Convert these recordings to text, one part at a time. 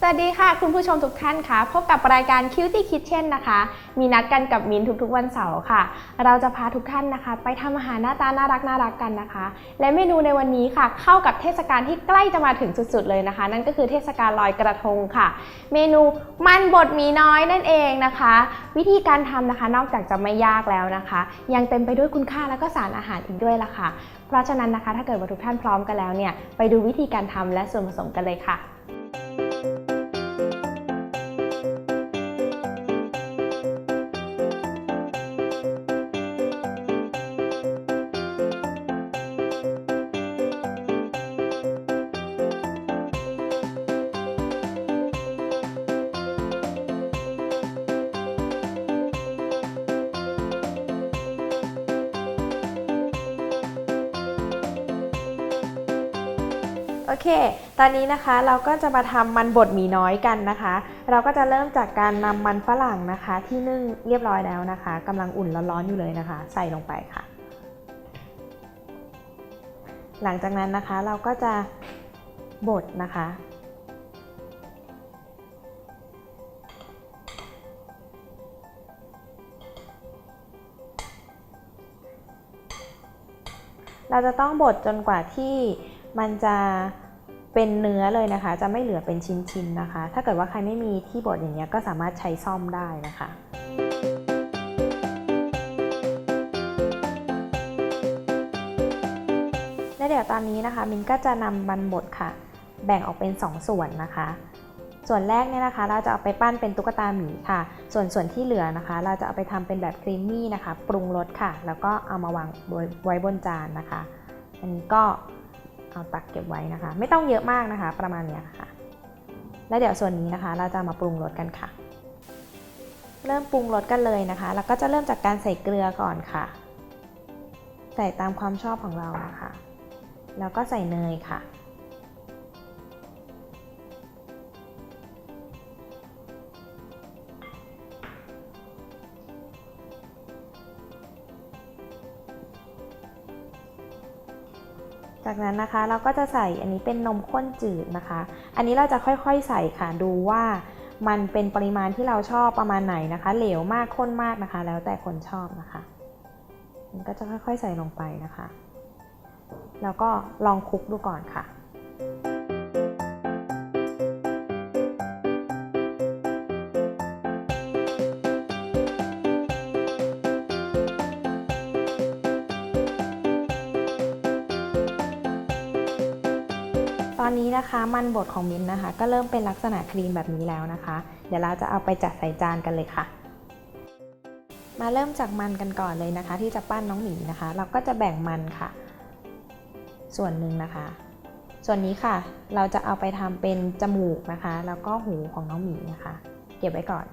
สวัสดีค่ะคุณผู้ชมทุกท่านค่ะพบกับรายการ Cutie Kitchen นะคะ มีนัดกันกับมินทุกๆวันเสาร์ค่ะ เราจะพาทุกท่านนะคะ ไปทำอาหารหน้าตาน่ารักน่ารักกันนะคะ และเมนูในวันนี้ค่ะ เข้ากับเทศกาลที่ใกล้จะมาถึงสุดๆเลยนะคะ นั่นก็คือเทศกาลลอยกระทงค่ะ เมนูมันบดหมีน้อยนั่นเองนะคะ วิธีการทำนะคะ นอกจากจะไม่ยากแล้วนะคะ ยังเต็มไปด้วยคุณค่าและก็สารอาหารอีกด้วยล่ะค่ะ เพราะฉะนั้นนะคะ ถ้าเกิดว่าทุกท่านพร้อมกันแล้วเนี่ยไปดูวิธีการทำและส่วนผสมกันเลยค่ะ โอเค ตอนนี้นะคะเราก็จะมาทำมันบดหมี่น้อยกันนะคะ เราก็จะเริ่มจากการนำมันฝรั่งนะคะ ที่นึ่งเรียบร้อยแล้วนะคะกำลังอุ่นร้อนๆอยู่เลยนะคะ ใส่ลงไปค่ะ หลังจากนั้นนะคะเราก็จะบดนะคะเราจะต้องบดจนกว่าที่ มันจะเป็นเนื้อเลยนะคะ จะไม่เหลือเป็นชิ้นๆนะคะ ถ้าเกิดว่าใครไม่มีที่บดอย่างเงี้ยก็สามารถใช้ซ่อมได้นะคะและเดี๋ยวตอนนี้นะคะมินก็จะนำมันบดค่ะ แบ่งออกเป็น 2 ส่วนนะคะ ส่วนแรกเนี่ยนะคะ เราจะเอาไปปั้นเป็นตุ๊กตาหมีค่ะ ส่วนส่วนที่เหลือนะคะ เราจะเอาไปทำเป็นแบบครีมมี่นะคะ ปรุงรสค่ะ แล้วก็เอามาวางไว้บนจานนะคะ อันนี้ก็ เอาตักเก็บไว้นะคะ ไม่ต้องเยอะมากนะคะ ประมาณนี้ค่ะ แล้วเดี๋ยวส่วนนี้นะคะ เราจะมาปรุงรสกันค่ะ เริ่มปรุงรสกันเลยนะคะ แล้วก็จะเริ่มจากการใส่เกลือก่อนค่ะ ใส่ตามความชอบของเรานะคะ แล้วก็ใส่เนยค่ะ จากนั้นนะคะเราก็จะใส่อันนี้เป็นนมข้นจืดนะคะ อันนี้เราจะค่อยๆใส่ค่ะดูว่ามันเป็นปริมาณที่เราชอบประมาณไหนนะคะ เหลวมากข้นมากนะคะ แล้วแต่คนชอบนะคะ มันก็จะค่อยๆใส่ลงไปนะคะ แล้วก็ลองคลุกดูก่อนค่ะ ตอนนี้นะคะมันบดของมิ้นนะคะ ก็เริ่มเป็นลักษณะครีมแบบนี้แล้วนะคะ เดี๋ยวเราจะเอาไปจัดใส่จานกันเลยค่ะ มาเริ่มจากมันกันก่อนเลยนะคะ ที่จะปั้นน้องหมีนะคะ เราก็จะแบ่งมันค่ะ ส่วนหนึ่งนะคะ ส่วนนี้ค่ะ เราจะเอาไปทำเป็นจมูกนะคะ แล้วก็หูของน้องหมีนะคะ เก็บไว้ก่อน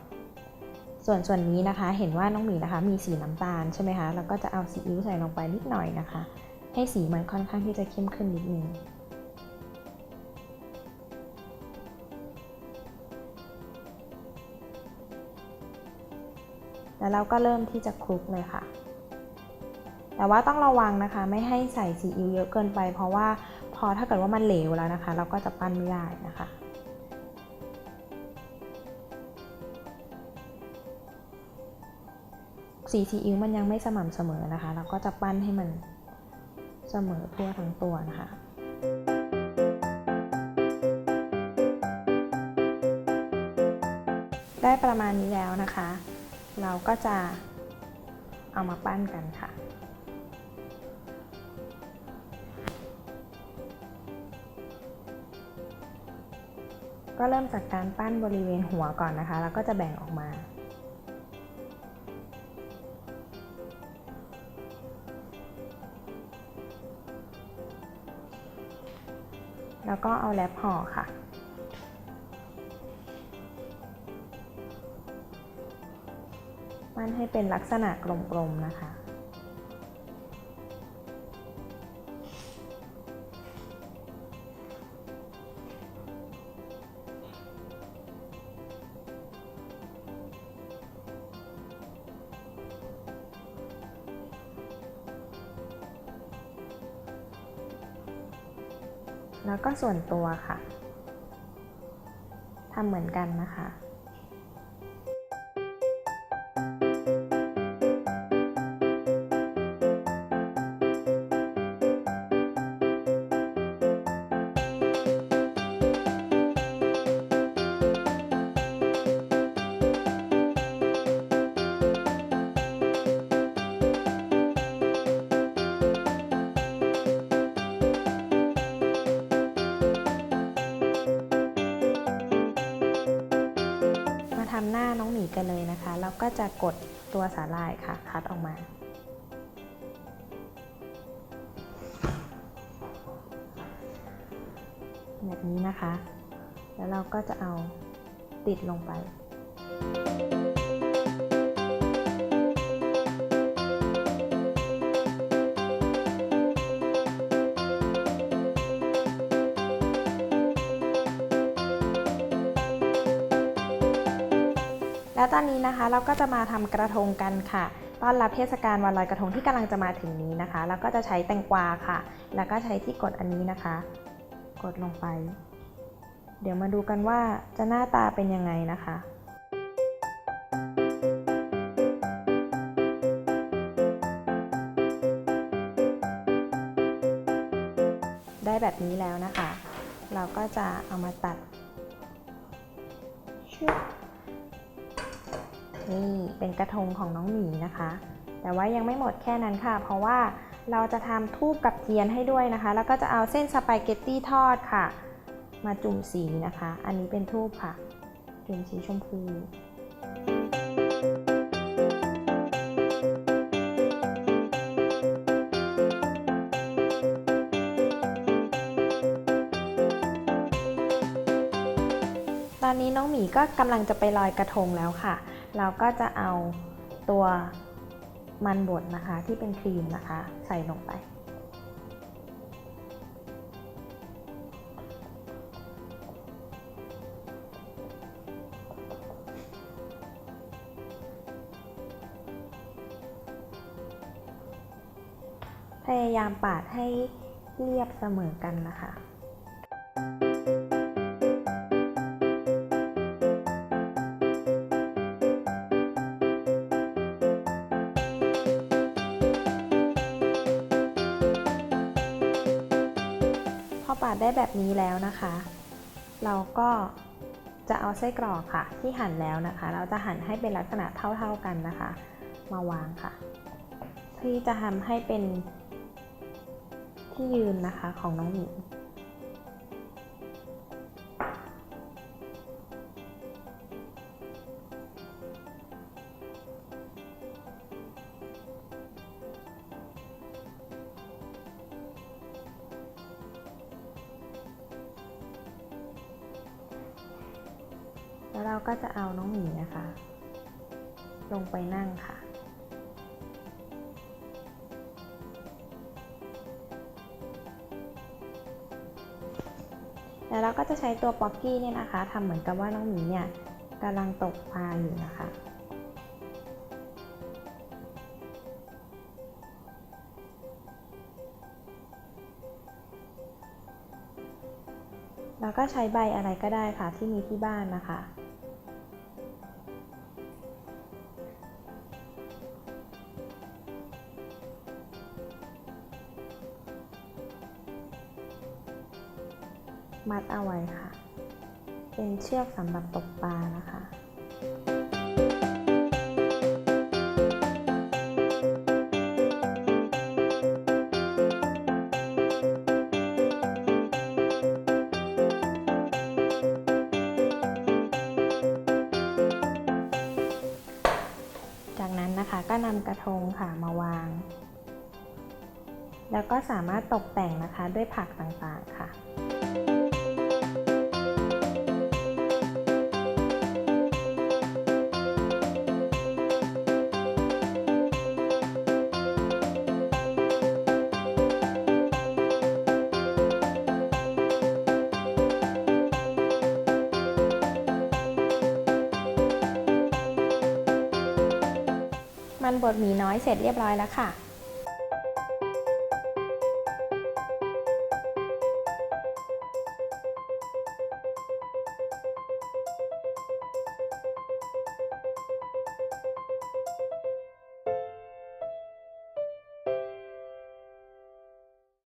ส่วนส่วนนี้นะคะ เห็นว่าน้องหมีนะคะ มีสีน้ำตาลใช่ไหมคะเราก็จะเอาซีอิ๊วใส่ลงไปนิดหน่อยนะคะ ให้สีมันค่อนข้างที่จะเข้มขึ้นนิดนึง แล้วเราก็เริ่มที่จะคลุกเลยค่ะ แต่ว่าต้องระวังนะคะ ไม่ให้ใส่ซีอิ๊วเยอะเกินไป เพราะว่าพอถ้าเกิดว่ามันเหลวแล้วนะคะ เราก็จะปั้นไม่ได้นะคะสีซีอิ๊วมันยังไม่สม่ำเสมอนะคะ เราก็จะปั้นให้มันเสมอทั่วทั้งตัวนะคะ ได้ประมาณนี้แล้วนะคะ เราก็จะเอามาปั้นกันค่ะก็เริ่มจากการปั้นบริเวณหัวก่อนนะคะ แล้วก็จะแบ่งออกมา แล้วก็เอาแรปห่อค่ะ ปั้นให้เป็นลักษณะกลมๆนะคะแล้วก็ส่วนตัวค่ะ ทำเหมือนกันนะคะ นีกันเลยนะคะ แล้วก็จะกดตัวสาลายค่ะ คัดออกมา แบบนี้นะคะ แล้วเราก็จะเอาติดลงไป แล้วตอนนี้นะคะเราก็จะมาทำกระทงกันค่ะต้อนรับเทศกาลวันลอยกระทงที่กำลังจะมาถึงนี้นะคะ แล้วก็จะใช้แตงกวาค่ะ แล้วก็ใช้ที่กดอันนี้นะคะ กดลงไป เดี๋ยวมาดูกันว่าจะหน้าตาเป็นยังไงนะคะได้แบบนี้แล้วนะคะ เราก็จะเอามาตัดชึบ นี่เป็นกระทงของน้องหมีนะคะ แต่ว่ายังไม่หมดแค่นั้นค่ะ เพราะว่าเราจะทำทูบกับเทียนให้ด้วยนะคะ แล้วก็จะเอาเส้นสปาเกตตี้ทอดค่ะ มาจุ่มสีนะคะ อันนี้เป็นทูบค่ะ จุ่มสีชมพูตอนนี้น้องหมีก็กำลังจะไปลอยกระทงแล้วค่ะ เราก็จะเอาตัวมันบดนะคะที่เป็นครีมนะคะ ใส่ลงไป พยายามปาดให้เรียบเสมอกันนะคะ อปาดได้แบบนี้แล้วนะคะ เราก็จะเอาไส้กรอกค่ะ ที่หั่นแล้วนะคะ เราจะหั่นให้เป็นลักษณะเท่าๆกันนะคะ มาวางค่ะ ที่จะทำให้เป็นที่ยืนนะคะของน้องหมี แล้วเราก็จะเอาน้องหมีนะคะ ลงไปนั่งค่ะ แล้วเราก็จะใช้ตัวป๊อกกี้เนี่ยนะคะทำเหมือนกับว่าน้องหมีเนี่ยกำลังตกปลาอยู่นะคะแล้วก็ใช้ใบอะไรก็ได้ค่ะที่มีที่บ้านนะคะ มัดเอาไว้ค่ะ เป็นเชือกสำหรับตกปลานะคะจากนั้นนะคะก็นำกระทงค่ะมาวาง แล้วก็สามารถตกแต่งนะคะด้วยผักต่างๆค่ะ มันหมีน้อยเสร็จเรียบร้อยแล้วค่ะ